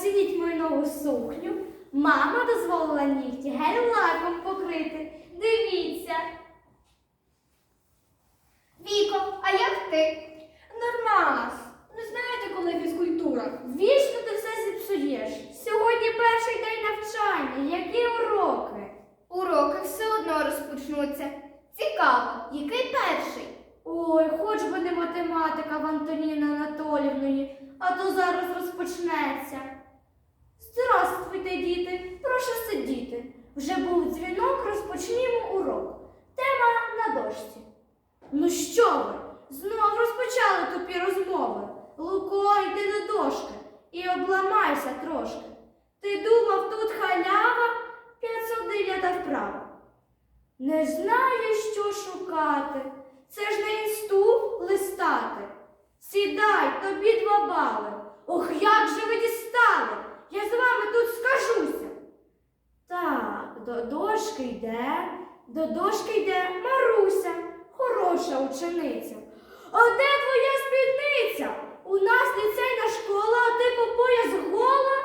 Оцініть мою нову сукню. Мама дозволила нігті гель-лаком покрити. Дивіться. Віко, а як ти? Нормас. Не знаєте, коли фізкультура? Вічно ти все зіпсуєш. Сьогодні перший день навчання. Які уроки? Уроки все одно розпочнуться. Цікаво, який перший? Ой, хоч би не математика в Антоніни Анатолівної, а то зараз розпочнеться. Здравствуйте, діти, прошу сидіти. Вже був дзвінок, розпочнімо урок. Тема на дошці. Ну що ви? Знов розпочали тупі розмови. Луко, йди до дошки і обламайся трошки. Ти думав, тут халява 509 вправа. Не знаю, що шукати. Це ж не інсту листати. Сідай, тобі два бали. Ох, як же ви дістали! Я з вами тут скажуся. Так, до дошки йде, до дошки йде Маруся, хороша учениця. А де твоя спідниця? У нас ліцейна школа, а ти по пояс гола?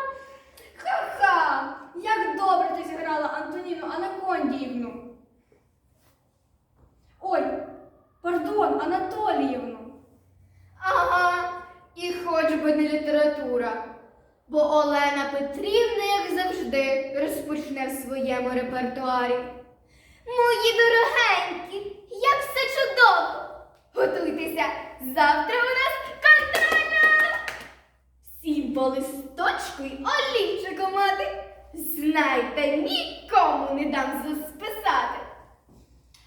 Ха-ха! Як добре ти зіграла Антоніну Анакондіївну. Ой, пардон, Анатоліївну. Ага, і хоч би не література. Бо Олена Петрівна, як завжди, розпочне в своєму репертуарі. Мої дорогенькі, як все чудово! Готуйтеся, завтра у нас контрольна! Всім по листочку й олівчику мати. Знайте, нікому не дам засписати.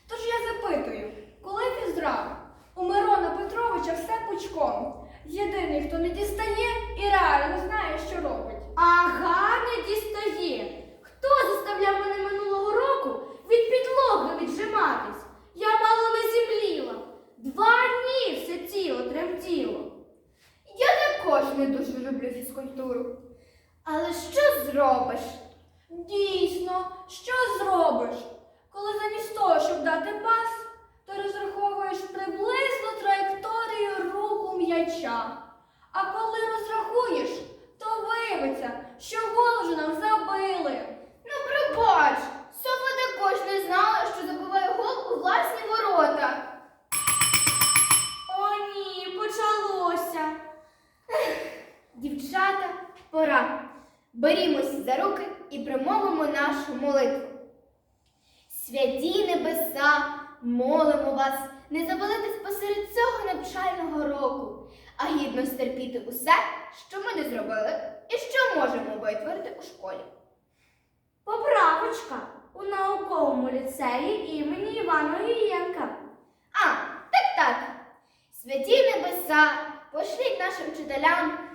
Тож я запитую, коли фізрак? У Мирона Петровича все пучком. Єдиний, хто не дістає і реально знає, що робить. Ага, не дістає. Хто заставляв мене минулого року від підлоги віджиматись? Я мало не зімліла. Два все тіло тремтіло. Я також не дуже люблю фізкультуру. Але що зробиш? Дійсно, що зробиш? Коли замість того, щоб дати пас, ти розраховуєш приблизно траєкторію руху м'яча. А коли розрахуєш, то виявиться, що гол вже нам забили. Ну, пробач, Софа також не знала, що пора. Берімось за руки і промовимо нашу молитву. Святі небеса, молимо вас не завалитись посеред цього навчального року, а гідно стерпіти усе, що ми не зробили і що можемо витворити у школі. Поправочка у науковому ліцеї імені Івана Гієнка. А, так так. Святі небеса, пошліть нашим вчителям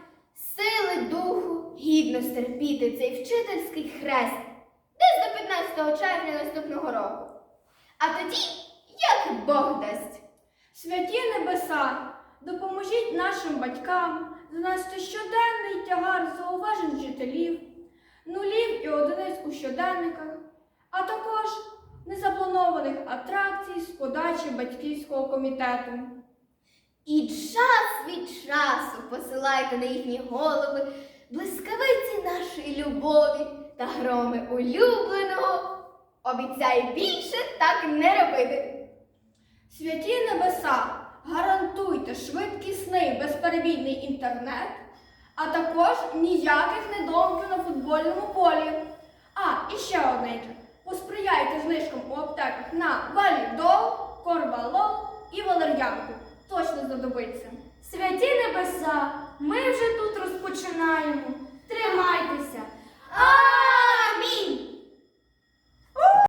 сили духу гідно стерпіти цей вчительський хрест десь до 15 червня наступного року. А тоді, як Бог дасть. Святі небеса, допоможіть нашим батькам занести щоденний тягар зауважень вчителів, нулів і одиниць у щоденниках, а також незапланованих атракцій з подачі батьківського комітету. І час від часу посилайте на їхні голови блискавиці нашої любові та громи улюбленого. Обіцяю більше так не робити. Святі небеса, гарантуйте швидкісний безперебійний інтернет, а також ніяких недовгів на футбольному полі. А, і ще одненьке. Посприяйте знижкам у аптеках на валідол, корвалол і валер'янку. Точно знадобиться. Святі небеса, ми вже тут розпочинаємо.